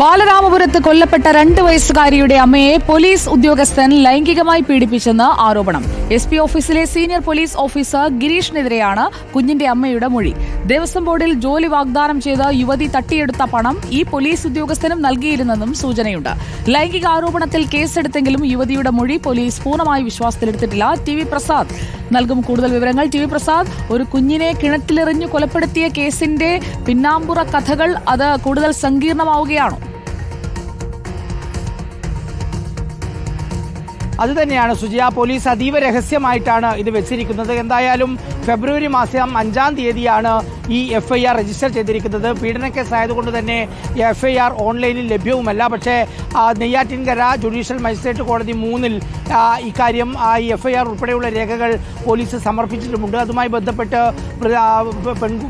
ബാലരാമപുരത്ത് കൊല്ലപ്പെട്ട രണ്ട് വയസ്സുകാരിയുടെ അമ്മയെ പോലീസ് ഉദ്യോഗസ്ഥൻ ലൈംഗികമായി പീഡിപ്പിച്ചെന്ന് ആരോപണം. എസ് പി ഓഫീസിലെ സീനിയർ പോലീസ് ഓഫീസർ ഗിരീഷിനെതിരെയാണ് കുഞ്ഞിന്റെ അമ്മയുടെ മൊഴി. ദേവസ്വം ബോർഡിൽ ജോലി വാഗ്ദാനം ചെയ്ത് യുവതി തട്ടിയെടുത്ത പണം ഈ പോലീസ് ഉദ്യോഗസ്ഥനും നൽകിയിരുന്നെന്നും സൂചനയുണ്ട്. ലൈംഗിക ആരോപണത്തിൽ കേസെടുത്തെങ്കിലും യുവതിയുടെ മൊഴി പോലീസ് പൂർണമായി വിശ്വാസത്തിലെടുത്തിട്ടില്ല. ടി വി പ്രസാദ് നൽകും കൂടുതൽ വിവരങ്ങൾ. ടി വി പ്രസാദ് ഒരു കുഞ്ഞിനെ കിണറ്റിലെറിഞ്ഞു കൊലപ്പെടുത്തിയ കേസിന്റെ പിന്നാമ്പുറ കഥകൾ അത് കൂടുതൽ സങ്കീർണമാവുകയാണോ? അതുതന്നെയാണ് സുജിയ പോലീസ് അതീവ രഹസ്യമായിട്ടാണ് ഇത് വെച്ചിരിക്കുന്നത്. എന്തായാലും ഫെബ്രുവരി മാസം അഞ്ചാം തീയതിയാണ് ഈ എഫ് ഐ ആർ രജിസ്റ്റർ ചെയ്തിരിക്കുന്നത്. പീഡന കേസ് ആയതുകൊണ്ട് തന്നെ എഫ് ഐ ആർ ഓൺലൈനിൽ ലഭ്യവുമല്ല. പക്ഷേ നെയ്യാറ്റിൻകര ജുഡീഷ്യൽ മജിസ്ട്രേറ്റ് കോടതി മൂന്നിൽ ഇക്കാര്യം ഈ എഫ് ഐ ആർ ഉൾപ്പെടെയുള്ള രേഖകൾ പോലീസ് സമർപ്പിച്ചിട്ടുമുണ്ട്. അതുമായി ബന്ധപ്പെട്ട്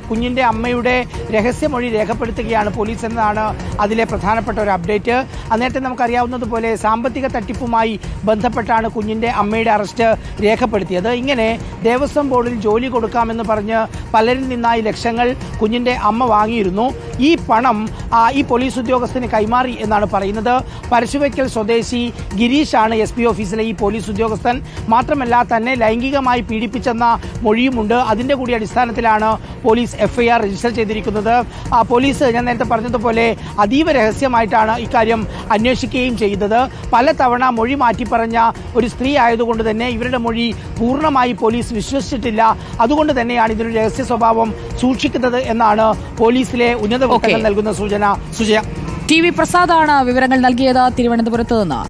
കുഞ്ഞിന്റെ അമ്മയുടെ രഹസ്യമൊഴി രേഖപ്പെടുത്തുകയാണ് പോലീസ് എന്നതാണ് അതിലെ പ്രധാനപ്പെട്ട ഒരു അപ്ഡേറ്റ്. അന്നേരത്തെ നമുക്കറിയാവുന്നതുപോലെ സാമ്പത്തിക തട്ടിപ്പുമായി ബന്ധപ്പെട്ടാണ് കുഞ്ഞിന്റെ അമ്മയുടെ അറസ്റ്റ് രേഖപ്പെടുത്തിയത്. ഇങ്ങനെ ദേവസ്വം ബോർഡിൽ ജോലി കൊടുക്കാമെന്ന് പറഞ്ഞ് പലരിൽ നിന്നായി ലക്ഷങ്ങൾ കുഞ്ഞിന്റെ അമ്മ വാങ്ങിയിരുന്നു. ഈ പണം ഈ പോലീസ് ഉദ്യോഗസ്ഥന് കൈമാറി എന്നാണ് പറയുന്നത്. പരശുവയ്ക്കൽ സ്വദേശി ഗിരീഷാണ് എസ് പി ഓഫീസിലെ ഈ പോലീസ് ഉദ്യോഗസ്ഥൻ. മാത്രമല്ല തന്നെ ലൈംഗികമായി പീഡിപ്പിച്ചെന്ന മൊഴിയുമുണ്ട്. അതിന്റെ കൂടി അടിസ്ഥാനത്തിലാണ് പോലീസ് എഫ്ഐആർ രജിസ്റ്റർ ചെയ്തിരിക്കുന്നത്. പോലീസ് ഞാൻ നേരത്തെ പറഞ്ഞതുപോലെ അതീവ രഹസ്യമായിട്ടാണ് ഇക്കാര്യം അന്വേഷിക്കുകയും ചെയ്തത്. പലതവണ മൊഴി മാറ്റി പറഞ്ഞ ഒരു സ്ത്രീ ആയതുകൊണ്ട് തന്നെ ഇവരുടെ മൊഴി പൂർണമായി പോലീസ് വിശ്വസിച്ചിട്ടില്ല. അതുകൊണ്ട് തന്നെയാണ് ഇതിനൊരു രഹസ്യ സ്വഭാവം സൂക്ഷിക്കുന്നത് എന്നാണ് പോലീസിലെ ഉന്നത. നൽകുന്ന സൂചന സുജയ. ടി വി പ്രസാദാണ് വിവരങ്ങൾ നൽകിയത് തിരുവനന്തപുരത്ത് നിന്ന്.